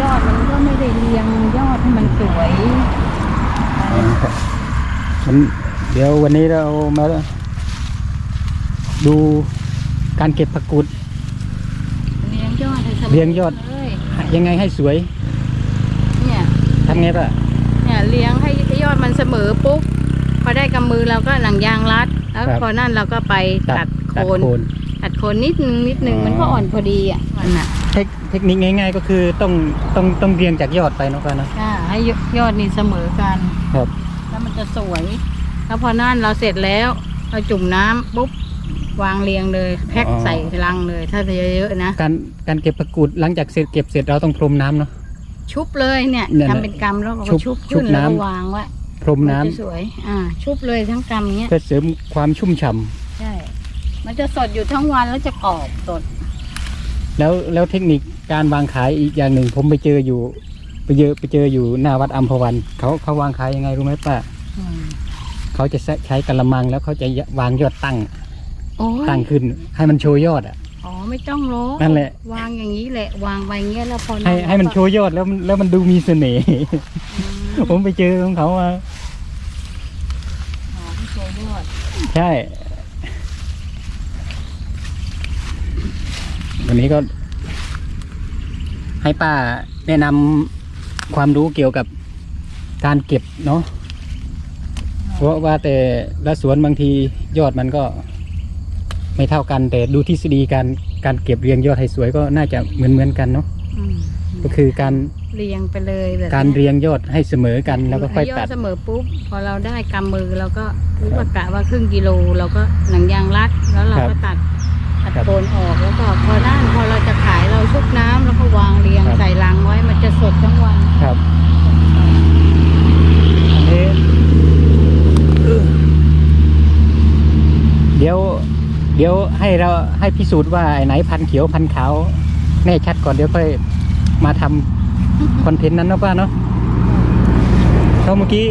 ยอดมันก็ไม่ได้เรียงยอดให้มันสวยมันเดี๋ยววันนี้เรามาดูการเก็บผักกูดเรียงยอดให้สมเรียงยอดเลยยังไงให้สวย เนี่ยทำไงป่ะเนี่ยเลี้ยงให้ยอดมันเสมอปุ๊บพอได้กำมือเราก็หนังยางรัด แล้วพอนั่นเราก็ไปตัดโคตัดนโคนตัดโคนนิดนึงนิดนึงอ๋อมันก็อ่อนพอดีอะมันอะ เทคเทคนิคง่าย ๆ ก็คือต้องต้องต้องเรียงจากยอดไปเนาะป้าเนาะอ่าให้ยอดนี่เสมอกัน ครับ แล้วมันจะสวย แล้วพอนั่นเราเสร็จแล้วเราจุ่มน้ำปุ๊บวางเรียงเลยแพ็คใส่ลังเลย ถ้าจะเยอะๆนะ การการเก็บผักกูดหลังจากเสร็จเก็บเสร็จเราต้องพรมน้ำเนาะ ชุบเลยเนี่ยเนี่ยทำเป็นกำแล้วก็ชุบชุบชุบขึ้นแล้วก็น้ำ วางไว้พรมน้ำมันจะสวย อ่า ชุบเลยทั้งกำเงี้ย เพื่อเสริมความชุ่มฉ่ำใช่ มันจะสดอยู่ทั้งวันแล้วจะกรอบสด แล้วแล้วเทคนิคการวางขายอีกอย่างหนึ่ง ผมไปเจออยู่ ไปเจอไปเจออยู่หน้าวัดอัมพวันเขาเขาวางขายยังไงรู้ไหมป้าอืมเขาจะใช้กระมังแล้วเขาจะวางยอดตั้งโอ้ยตั้งขึ้น ให้มันโชว์ยอดอะ อ๋อไม่ต้องโลนั่นแหละ วางอย่างนี้แหละ วางไปเงี้ยแล้วพอให้ให้มันโชว์ยอดแล้วมันแล้วมันดูมีเสน่ห์อืมผมไปเจอของเขามา อ๋อให้โชว์ยอด ใช่ วันนี้ก็ ให้ป้าแนะนำความรู้เกี่ยวกับการเก็บเนาะเพราะว่าแต่ละสวนบางทียอดมันก็ ไม่เท่ากัน แต่ดูทฤษฎีการการเก็บเรียงยอดให้สวยก็น่าจะเหมือนเหมือนๆกันเนาะอืมก็คือการเรียงไปเลยแบบการเรียงยอดให้เสมอกันแล้วก็ค่อยให้ยตัอดดเสมอปุ๊บพอเราได้กำมือเราก็รู้ว่ากะว่าครึ่งกิโลเราก็หนังยางรัดแล้วเราครัก็บตัด ตัดครับโคนออกแล้วก็พอด้านพอเราจะขายเราชุบน้ำแล้วก็วางเรียงครับใส่ลังไว้มันจะสดทั้งวันครับอันนี้เดี๋ยว เดี๋ยวให้เราให้พิสูจน์ว่าไอ้ไหนพันธุ์เขียวพันธุ์ขาวแน่ชัดก่อนเดี๋ยวค่อยมาทำคอนเทนต์นั้นเนาะป้าเนาะเพราะเมื่อกี้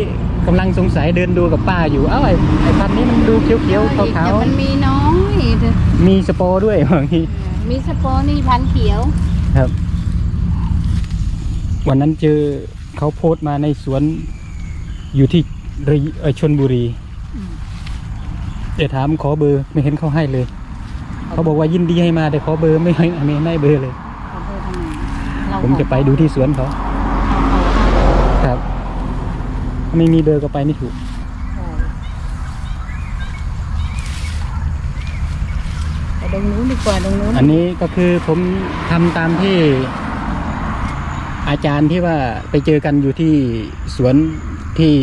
กำลังสงสัยเดินดูกับป้าอยู่ เอ้าไอ้ไอ้พันธุ์นี้มันดูเขียวๆขาวแต่มันมีน้อย เถอะๆมีสปอร์ด้วยบางทีมีสปอร์นี่พันธุ์เขียว ครับ วันนั้นเจอเขาโพสต์มาในสวนอยู่ที่รีเอ่อชนบุรีอืมเดี๋ยวถามขอเบอร์ไม่เห็นเขาให้เลย เขาบอกว่ายินดีให้มาแต่ขอเบอร์ไม่ให้ไม่ไม่ให้เบอร์เลยเอาไปทำไมเราผมจะไปดูที่สวนเขาเอาเอาเอาครับถ้าไม่มีเบอร์ก็ไปไม่ถูก ไปตรงนู้นดี กว่าตรงนู้นอันนี้ก็คือผมทำตามที่ อาจารย์ที่ว่าไปเจอกันอยู่ที่สวนที่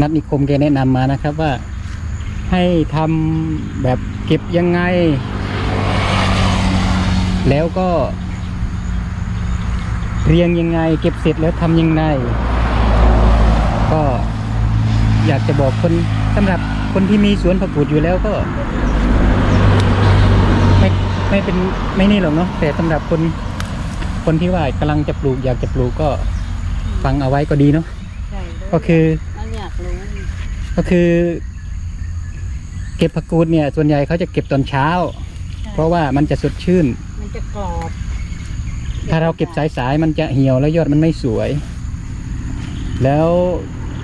นัดนิคมแกแนะนำมานะครับว่าให้ทำแบบเก็บยังไง แล้วก็ เรียงยังไง เก็บเสร็จแล้วทำยังไง ก็อยากจะบอกคนสำหรับคนที่มีสวนผักกูดอยู่แล้วก็ ไม่ไม่เป็นไม่นี่หรอกเนาะแต่สำหรับคนคนที่ว่ากำลังจะปลูกอยากจะปลูกก็ฟังเอาไว้ก็ดีเนาะใช่ก็คือแล้วอยากรู้ก็คือ เก็บผักกูดเนี่ย ส่วนใหญ่เขาจะเก็บตอนเช้า เพราะว่ามันจะสดชื่น มันจะกรอบ ถ้าเราเก็บสายๆมันจะเหี่ยวแล้วยอดมันไม่สวย แล้ว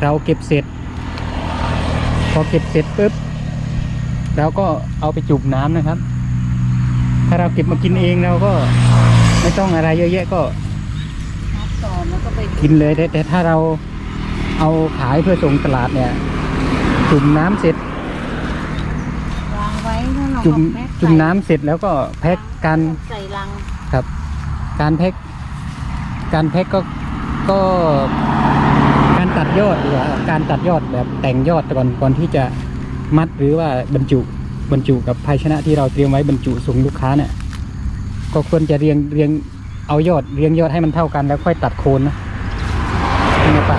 เราเก็บเสร็จ พอเก็บเสร็จปุ๊บเราก็เอาไปจุ่มน้ำนะครับ ถ้าเราเก็บมากินเองเราก็ไม่ต้องอะไรเยอะแยะก็นับก่อนแล้วก็ไปกินเลยแต่แต่ถ้าเราเอาขายเพื่อส่งตลาดเนี่ย จุ่มน้ำเสร็จ วางไว้แล้วเราจุ่มก็แพ็คจุ่มใส่น้ำเสร็จแล้วก็แพ็คการใส่ลังครับการแพ็คการแพ็คก็ก็การตัดยอดดีกว่าการตัดยอดแบบแต่งยอดก่อนก่อนที่จะมัดหรือว่าบรรจุ บรรจุกับภาชนะที่เราเตรียมไว้บรรจุส่งลูกค้าเนี่ยก็ควรจะเรียงเรียงเอายอดเรียงยอดให้มันเท่ากันแล้วค่อยตัดโคนนะนี่นะป่ะ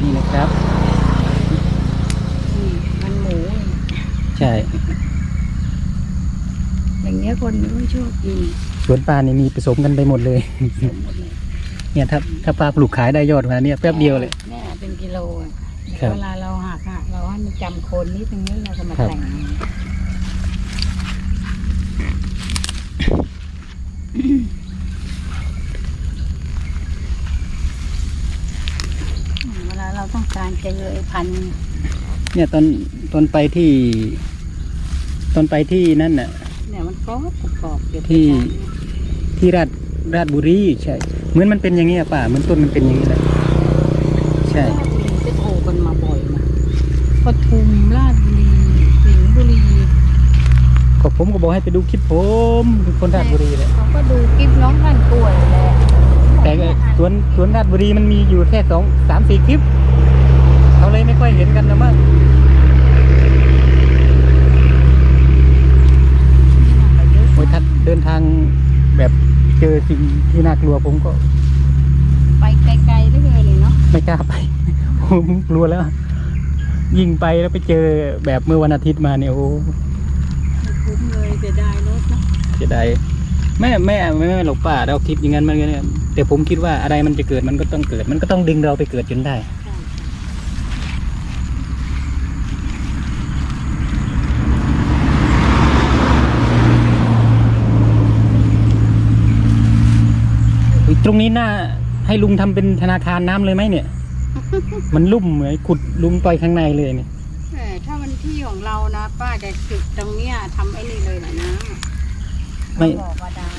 นี่นะครับนี่มันหมู ใช่ อย่างเงี้ยคนไม่ชอบกินสวนปลานี่มีผสมกันไปหมดเลย สมหมดเลยเนี่ยถ้าถ้าปลาปลูกขายได้ยอดมาเนี่ยแป๊บเดียวเลยเนี่ยเป็นกิโลอะ เวลาเราหักอะเราให้มันจำคนนิดนึงแล้วเราจะมาแต่งเวลาเราต้องการเลยพันธุ์เนี่ยตอนตอนไปที่ ตอนไปที่นั่นน่ะ เนี่ยมันกรอบกรอบเดี๋ยวไที่ที่ราชราชบุรีใช่ เหมือนมันเป็นอย่างนี้ป่าเหมือนต้นมันเป็นอย่างนี้และใช่ ใช่ ปทุมราชบุรี สิงห์บุรีก็ผมก็บอกให้ไปดูคลิปผมเป็นคนราชบุรีแหละเขาก็ดูคลิปน้องท่านกล้วยแหละแต่ก็สวนสวนราชบุรีมันมีอยู่แค่สองสามสี่คลิปเขาเลยไม่ค่อยเห็นกันนะมั้งโอ้ยถ้าเดินทางแบบเจอสิ่งที่น่ากลัวผมก็ ไปไกลๆได้เลยเลยเนาะไม่กล้าไป ผมกลัวแล้ว ยิ่งไปแล้วไปเจอแบบเมื่อวันอาทิตย์มาเนี่ยโอ้ไม่คุ้มเลยจะได้รถเนาะจะได้ไม่ไม่ไม่ไม่หรอกป่าเราคิดอย่างนั้นมันก็เนี่ยแต่ผมคิดว่าอะไรมันจะเกิดมันก็ต้องเกิด มันก็ต้องดึงเราไปเกิดจนได้ ใช่อุ๊ยตรงนี้น่าให้ลุงทำเป็นธนาคารน้ำเลยไหมเนี่ย มันลุ่มเหมือนขุดลุงไปข้างในเลยเนี่ยเออถ้ามันที่ของเรานะป้าจะจุดตรงเนี้ยทำไอ้นี่เลยนะน้ำอะไม่บ่อบาดาล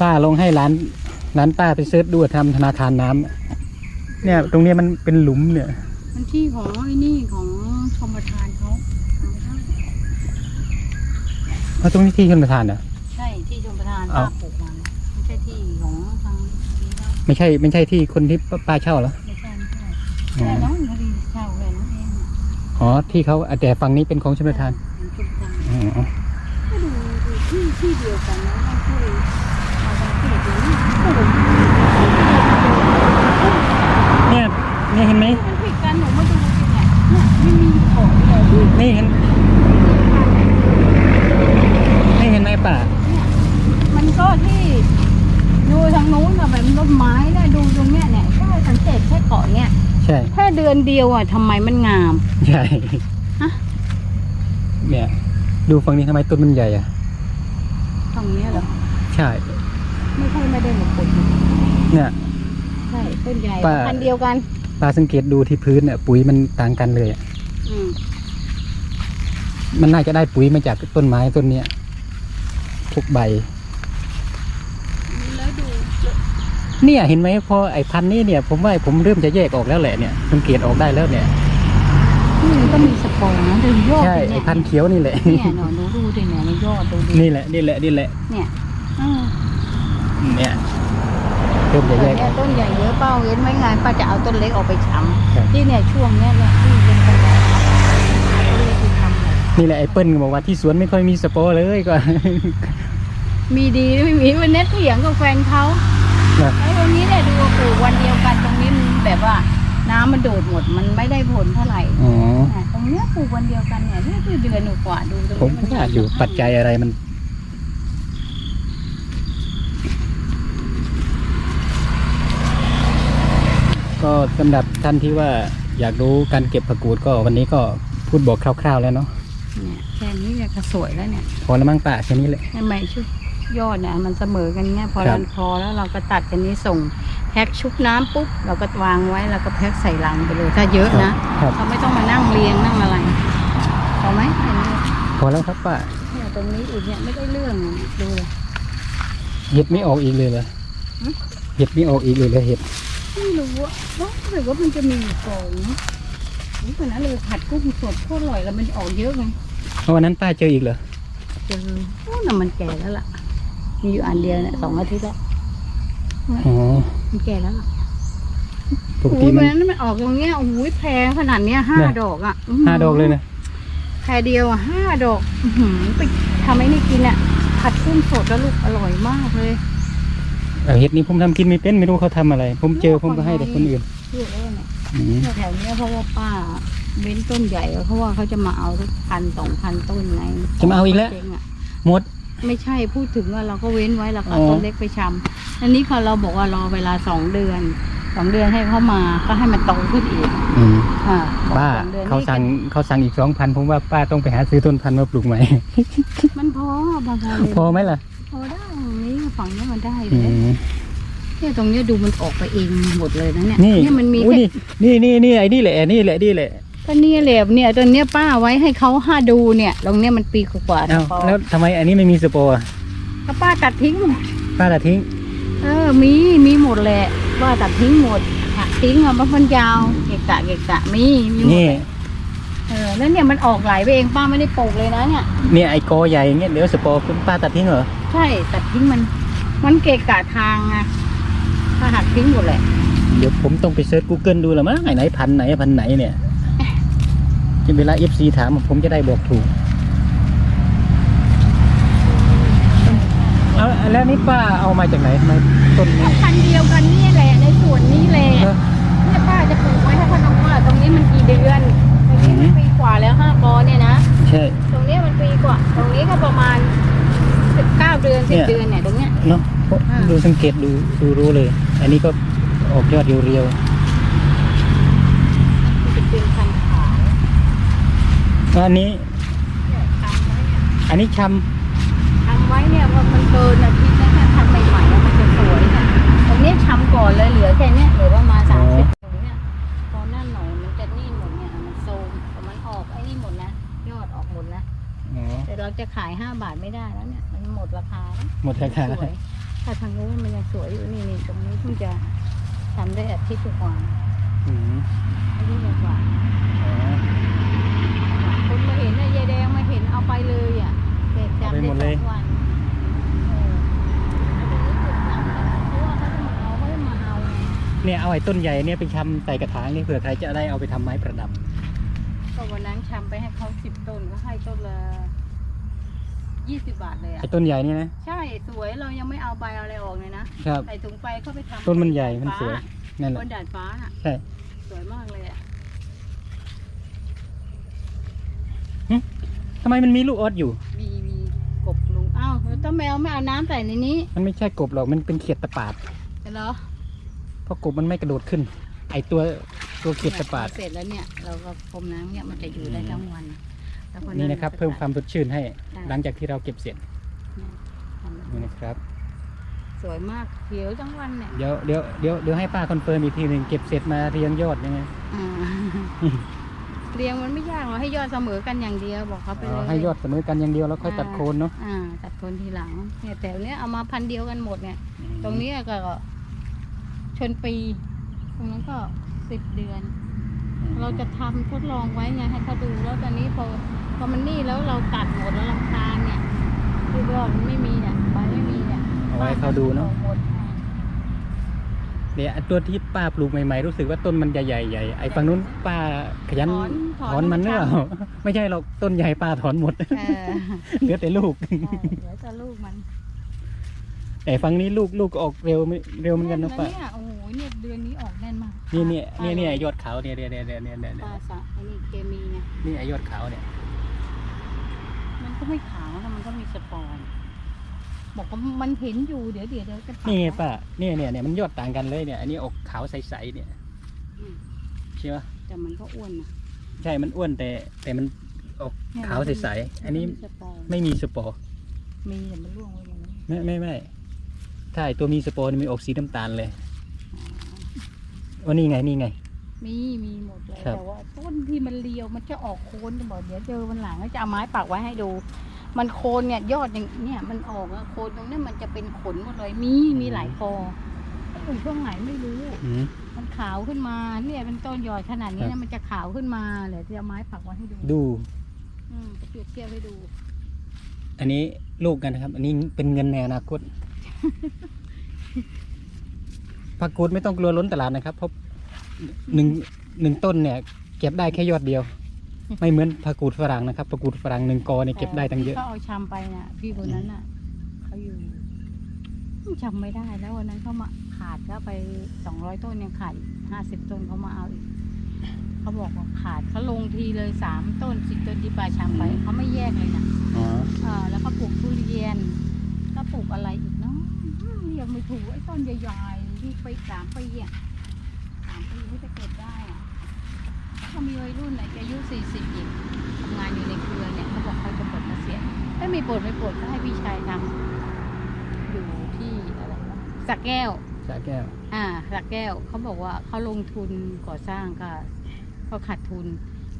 ป้าลองให้ร้านร้านป้าไปเซิร์ชดูทำธนาคารน้ำเนี่ย ตรงเนี้ยมันเป็นหลุมเนี่ย มันที่ของไอ้นี่ของชมประทานเขาทำไม่ได้เพราะตรงนี้ที่ชนประทานเหรอใช่ที่ชมประทานเอ้าป้าปลูกมันไม่ใช่ที่ของทางนี้แล้วไม่ใช่ไม่ใช่ที่คนที่ป้าเช่าเหรอ ไม่ใช่ไม่ใช่ อ๋อ แต่น้องคดีเช่าเลยนั่นเอง อ๋อที่เขาแต่ฝั่งนี้เป็นของชนปรมประทานอ๋อก็ดูที่ที่เดียวกันนะนั่นคือมาทางเกันก็ดูเนี่ยเนี่ยเห็นไหมมันผิดกันหนูมาดูสิเนี่ยเนี่ยไม่มีของเลยที่นี่เห็นนี่เห็นไหมป่ามันก็ที่ดูทางนู้นอะแบบต้นไม้นะดูตรงเนี้ย ใช่ แค่เดือนเดียวอะทำไมมันงาม ใช่ฮะ เนี่ย ดูฝั่งนี้ทำไมต้นมันใหญ่อะตรงเนี้ยเหรอ ใช่ ไม่ใช่ไม่ได้มาปลูกเนี่ย ใช่ต้นใหญ่ป้าพันธุ์เดียวกันปลาสังเกตดูที่พื้นเนี่ยปุ๋ยมันต่างกันเลยอะอืมมันน่าจะได้ปุ๋ยมาจากต้นไม้ต้นเนี้ยพวกใบ แล้วดู เนี่ยเห็นไหมพอไอ้พันธุ์นี้เนี่ย ผมว่าผมเริ่มจะแยกออกแล้วแหละเนี่ยสังเกตออกได้แล้วเนี่ยนี่มันก็มีสปอร์นะดูยอดใช่ดิไอ้เนี่ยพันธุ์เขียวนี่แหละเนี่ยหนูหนูดูดิเนี่ยมันยอดดูดินี่แหละนี่แหละนี่แหละเนี่ยเออเนี่ยเริ่มจะแยกอเนี่อยก ต้นใหญ่เยอะเป้าเว้นไว้ไงป้าจะเอาต้นเล็กออกไปชครับำที่เนี่ยช่วงเนี้ยแหละที่เป็นต้นใหญ่ต้นเล็กที่ทำเลยนี่แหละไอ้เปิ้ลก็บอกว่าที่สวนไม่ค่อยมีสปอร์เลยก็ มีดีไม่มีวันนี้เถียงกับแฟนเขา นะไอ้วันนี้เนี่ยดูว่าปลูกวันเดียวกันตรงนี้มันแบบว่า น้ำมันโดดหมดมันไม่ได้ผลเท่าไหร่อ๋ออะตรงเนี้ยปลูกวันเดียวกันเนี่ยนี่คือเดือนกว่าดูตรงผมนี้ก็ว่าอยู่ปัจจัยอะไรมัน ก็สำหรับท่านที่ว่าอยากรู้การเก็บผักกูดก็วันนี้ก็พูดบอกคร่าวๆแล้วเนาะเนี่ยแค่นี้เนี่ยก็สวยแล้วเนี่ยพอแล้วมั้งป่าแค่นี้แหละ ทำไมชุด ยอดเนี่ยมันเสมอกันเนี่ยพอครัเราบพอแล้วเราก็ตัดกันนี้ส่งแพ็คชุบน้ำปุ๊บเราก็วางไว้แล้วก็แพ็คใส่ลังไปเลยถ้าเยอะนะครับเราไม่ต้องมานั่งเรียงนั่งอะไรพอไหมอันนี้พอแล้วครับป้าเนี่ยตรงนี้อีกเนี่ยไม่ได้เรื่องอะดูเลยเห็ดไม่ออกอีกเลยเหรอหืมเห็ดไม่ออกอีกเลยเหรอเห็ดไม่รู้อะว่าหรือว่ามันจะมีอยู่กองนะนี่คนนั้นเลยผัดกุ้งสดโคตรอร่อยแล้วมันออกเยอะไงเพราะวันนั้นป้าเจออีกเหรอเจอโอ้น่ะมันแก่แล้วล่ะ มีอยู่อันเดียวเนี่ยสองอาทิตย์แล้วอ๋อมันแก่แล้วล่ะปกโอ้ติยมันวันนั้นมันออกตรงเนี้ยโอ้ยแพงขนาดเนี้ยห้าเนี่ยดอกอะห้าดอกเลยนะแพรเดียวอะห้าดอกอื้อหือไปทำไอ้นี่กินอะผัดกุ้งสดแล้วลูกอร่อยมากเลยเออเห็ดนี้ผมทำกินไม่เป็นไม่รู้เขาทำอะไร ผมเจอผมก็ให้แต่คนอื่นเชื่อแล้วเนี่ย อืมแถวๆเนี้ยเพราะว่าป้าเว้นต้นใหญ่เพราะว่าเขาจะมาเอาทุกพันสองพันต้นไงจะมาเอาอีกแล้ว เจ๊งอะหมด ไม่ใช่พูดถึงว่าเราก็เว้นไว้เราก็เอาอ๋อ ต้นเล็กไปชำอันนี้พอเราบอกว่ารอเวลาสองเดือนสองเดือนให้เขามาก็ให้มันโตขึ้นอีกอืมอ่าบอกป้าสองดือนเขานี่สั่งเขาสั่งอีกสองพันผมว่าป้าต้องไปหาซื้อต้นพันธุ์มาปลูกใหม่ มันพอพอพอเลยพอไหมล่ะพอได้อย่างนี้ฝั่งนี้มันได้เลอืยมเนี่ยตรงเนี้ยดูมันออกไปเองหมดเลยนะเนี่ยนี่เนี่ยมันมีอุ้ยแค่นี่นี่นี่นี่ไอ้นี่แหละนี่แหละนี่แหละ ก็เนี่ยแหละเนี่ยตอนเนี้ยป้าไว้ให้เขาห้าดูเนี่ยตรงเนี้ยมันปีกว่าๆเอ้าพอแล้วทำไมอันนี้ไม่มีสปอร์อะก็ป้าตัดทิ้งหมดป้าละทิ้ง เออมีมีหมดแหละป้าตัดทิ้งหมดหักทิ้งอะมันพันยาวเกะกะเกะกะมีมีหมดนี่เออแล้วเนี่ยมันออกไหลไปเองป้าไม่ได้ปลูกเลยนะเนี่ย เนี่ยไอ้กอใหญ่อย่างเงี้ยเดี๋ยวสปอร์คุณป้าตัดทิ้งเหรอ ใช่ตัดทิ้งมัน มันเกะกะทางไงถ้าหักทิ้งหมดแหละ เดี๋ยวผมต้องไปเซิร์ช Google ดูละมั้งไหนไหนพันธุ์ไหนพันธุ์ไหนเนี่ย จะเวลา FC ถามผมจะได้บอกถูก เอาแล้วนี่ป้าเอามาจากไหนทำไมต้นนี้ พันธุ์เดียวกันนี่แหละในส่วนนี้แหละเออเนี่ยป้าจะปลูกไว้ให้พนมว่าตรงนี้มันกี่เดือนตรงนี้มันปีกว่าแล้วห้ากอเนี่ยนะใช่ ตรงเนี้ยมันปีกว่า ตรงนี้ก็ประมาณสิบเก้าเดือนสิบเนี่ย เดือนเนี่ยตรงเนี้ย เนาะเพราะอ่า ดูสังเกตดูดูรู้เลย อันนี้ก็ออกยอดเรียวมันจะเป็นพันธุ์ขาว ๆ อันนี้เนี่ยทำไว้เนี่ยอันนี้ชทำไว้เนี่ยพอมันเกินอาทิตย์นะเนี่ยทำใหม่ๆแล้วมันจะสวยเนี่ยตรงนี้ชำก่อนเลยเหลือแค่เนี้ยเหลือประมาณสามสิบตรงเนี้ยพอหน้าหน่อยมันจะนี่หมดเนี่ยมันโซมแต่มันออกไอ้นี่หมดนะยอดออกหมดนะำอ๋อแต่เราจะขายห้าบาทไม่ได้แล้วเนี่ย มันหมดราคาแล้วหมดราคาสวยแต่ทางนู้นมันยังสวยอยู่นี่นี่ตรงนี้เพิ่งจะทำได้อาทิตย์กว่าอืมอาทิตย์กว่าอ๋อ คนมาเห็นน่ะยายแดงมา เห็นเอาไปเลยอะเด็กจับเอาไปหมดเลยสองวันเออแล้วทีนี้ถูกจับนะเพราะว่าเขาจะมาเอาเขาจะมาเอาไงเนี่ยเอาไอ้ต้นใหญ่เนี่ยไปชำใส่กระถางนี่เผื่อใครจะได้เอาไปทำไม้ประดับ ก็วันนั้นชำไปให้เขาสิบต้นก็ให้ต้นละยี่สิบบาทเลยอะไอ้ต้นใหญ่นี่นะใช่สวยเรายังไม่เอาใบเอาอะไรออกเลยนะครับใส่ถุงไปเข้าไปทำต้นมันใหญ่มันสวยนั่นแหบละนดาดฟ้าอะใช่สวยมากเลยอะ ทำไมมันมีลูกออสอยู่ มีมีกบลุงอ้าวแล้วต้นแมวไม่เอาน้ำใส่ในนี้มันไม่ใช่กบหรอก มันเป็นเขียดตะปาด เหรอเพราะกบมันไม่กระโดดขึ้น ไอตัวตัวเขียดตะปาด เสร็จแล้วเนี่ย เราก็พรมน้ำเนี่ยมันจะอยู่ได้ทั้งวันแล้วพอนี่นะครับ เพิ่มความสดชื่นให้ใช่หลังจากที่เราเก็บเสร็จทำนี่นะครับ สวยมากเขียวทั้งวันเนี่ยเดี๋ยวเดี๋ยวเดี๋ยวเดี๋ยวให้ป้าคอนเฟิร์มอีกทีหนึ่งเก็บเสร็จมาเรียงยอดยังไง อ่า เรียงมันไม่ยากหรอกให้ยอดเสมอกันอย่างเดียวบอกเขาไปอ๋เลอยให้ยอดเสมอกันอย่างเดียวแล้วค่อยตัดโคนเนาะอ่าตัดโคนทีหลังเนี่ยแต่เนี้ยเอามาพันเดียวกันหมดเนี่ย ตรงเนี้ยก็ชนปี ตรงนั้นก็สิบเดือนเราจะทำทดลองไว้ไงให้เขาดูแล้วตอนนี้พอพอมันนี่แล้วเราตัดหมดแล้วลำคาญเนี่ยที่ยอดมันไม่มีเนี่ยใบไม่มีเนี่ยเอาไว้ให้เขาดูเนาะ หมดอ่า เนี่ยอันตัวที่ป้าปลูกใหม่ๆรู้สึกว่าต้นมันใหญ่ๆใหญ่ไอ้ฝั่งนู้นป้าขยันถอนถอนมันหรือเปล่าไม่ใช่หรอกต้นใหญ่ป้าถอนหมดเออ เหลือแต่ลูกใช่เดี๋ยวจะลูกมันแต่ฝั่งนี้ลูกลูกก็ออกเร็วไม่เร็วเหมือนกันนะป้าเนี่ยโอ้โหเนี่ยเดือนนี้ออกแน่นมากนี่เนี่ยปลาเนี่ยเนี่ยยอดขาวเนี่ยเนี่ยเนี่ยเนี่ยเนี่ยเนี่ยปลาสะไอ้นี่เคมีเนี่ย นี่ไอ้ยอดขาวเนี่ยมันก็ไม่ขาวนะมันก็มีสปอร์ บอกว่ามันเห็นอยู่เดี๋ยวเดี๋ยวเดี๋ยวจะตัดนี่ไงนะป้าเนี่ยเนี่ยเนี่ยมันยอดต่างกันเลยเนี่ย อันนี้ออกขาวใสๆเนี่ยอืมใช่ปะแต่มันก็อ้วนนะใช่มันอ้วนแต่แต่มันออกเนี่ยขาวใสๆอันนี้มัมีสปอร์ไม่มีสปอร์มีแต่มันร่วงไว้อย่างนี้ไม่ไม่ไม่ถ้าไอ้ตัวมีสปอร์นี่มันออกสีน้ำตาลเลยว่านี่ไงนี่ไง มีมีหมดเลยครับ แต่ว่าต้นที่มันเลียวมันจะออกโคนจะบอกเดี๋ยวเจอวันหลังก็จะเอาไม้ปักไว้ให้ดู มันโคนเนี่ยยอดอย่างเนี่ยมันออกอะโคนตรงเนี้ยมันจะเป็นขนหมดเลยมีมีหลายคออยู่ช่วงไหนไม่รู้ อืมมันขาวขึ้นมาเนี่ยเป็นต้นยอดขนาดนี้ครันะบมันจะขาวขึ้นมาเดี๋ยวจะเอาไม้ปักไว้ให้ดูดู อืมจะเปรียบเทียบให้ดู อันนี้ลูกกันนะครับ อันนี้เป็นเงินในอนาคตผักกูดไม่ต้องกลัวล้นตลาดนะครับเพราะหนึ่งหนึ่งต้นเนี่ย เก็บได้แค่ยอดเดียว ไม่เหมือนผักกูดฝรั่งนะครับผักกูดฝรั่งหนึ่งกอเนี่ยเก็บได้ตั้งเยอะ เขาเอาชำไปน่ะ พี่คนนั้นน่ะเขาอยู่จำไม่ได้แล้ววันนั้นเขามาขาดก็ไปสองร้อยต้นยังขาดห้าสิบต้นเขามาเอาอีกเขาบอกว่าขาดเขาลงทีเลยสามต้นสิบต้นที่ปลาชำไปเขาไม่แยกเลยนะอ๋อเออแล้วก็ปลูกทุเรียน ก็ปลูกอะไรอีกเนาะอืมเรียกไม่ถูกไอ้ต้นใหญ่ๆที่ไปสามปีอะสามปีที่จะเก็บได้อะ ถ้ามีวัยรุ่นไหนจะอายุสี่สิบอีกทำงานอยู่ในเครือเนี่ยเขาบอกเขาจะปลดเกษียณถ้ามีปลดไม่ปลดก็ให้พี่ชายทำอยู่ที่อะไรวะสักแก้ว สาแก้ว อ่าสักแก้วเขาบอกว่าเขาลงทุนก่อสร้างก็เขาขาดทุน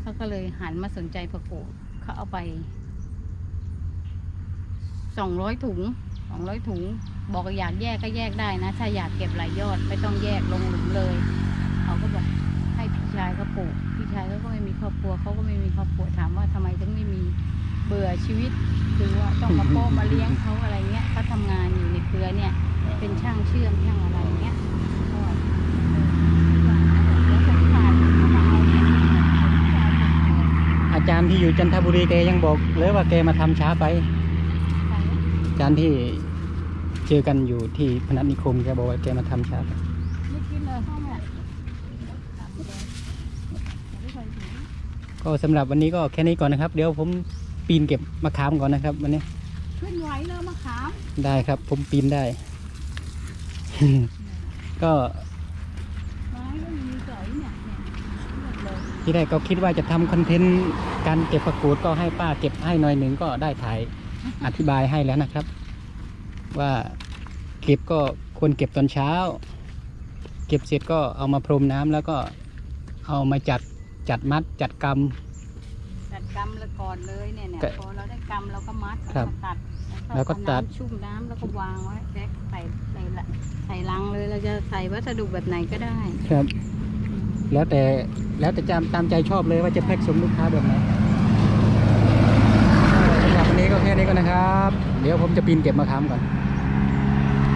เขาก็เลยหันมาสนใจประกูดเขาเอาไปสองร้อยถุงสองร้อยถุง บอกว่าอยากแยกก็แยกได้นะ ถ้าอยากเก็บหลายยอดไม่ต้องแยกลงหลุมเลยเขาก็บอกให้พี่ชายเขาปลูกพี่ ชายเขาก็ไม่มีครอบครัวเขาก็ไม่มีครอบครัวถามว่าทำไมถึงไม่มีเบื่อชีวิตคือว่าต้องมาโป้มาเลี้ยงเขาอะไรเงี้ยเขาทำงานอยู่ในเครือเนี่ย เป็นช่างเชื่อมช่างอะไรเงี้ยก็เออแล้วคนขาดเขามาเอาเนี่ยอาจารย์ที่อยู่จันทบุรีแกยังบอกเลยว่าแกมาทำช้าไป อาจารย์ที่เจอกันอยู่ที่พนัสนิคมแกบอกว่าแกมาทำช้าไป ไม่กินเลยห้องอะไม่เคยถึง ก็สำหรับวันนี้ก็แค่นี้ก่อนนะครับ เดี๋ยวผมปีนเก็บมะขามก่อนนะครับวันนี้ขึ้นไหวเลยมะขามได้ครับ ผมปีนได้ ก็ไม้ก็มีเสยเนี่ยเนี่ยหมดเลยที่แรกก็คิดว่าจะทำคอนเทนต์การเก็บผักกูดก็ให้ป้าเก็บให้หน่อยหนึ่งก็ได้ถ่ายอธิบายให้แล้วนะครับ ว่าเก็บก็ควรเก็บตอนเช้า เก็บเสร็จก็เอามาพรมน้ำแล้วก็เอามาจัด จัดมัดจัดกตัดกำละก่อนเลยเนี่ยเนี่ยก็พอเราได้กำเราก็มัดครับแล้วก็ตัดแล้วก็ตัด เอาน้ำชุ่มน้ำแล้วก็วางไว้แพ็คใส่ใส่ละใส่ลังเลยเราจะใส่วัสดุแบบไหนก็ได้ำครับ แล้วแต่แล้วแต่จำตามใจชอบเลยว่าจะแพ็กสมลูกค้าแบบไหนสำหรับวันนี้ก็แค่นี้ก่อนนะครับ เดี๋ยวผมจะปีนเก็บมะขามก่อน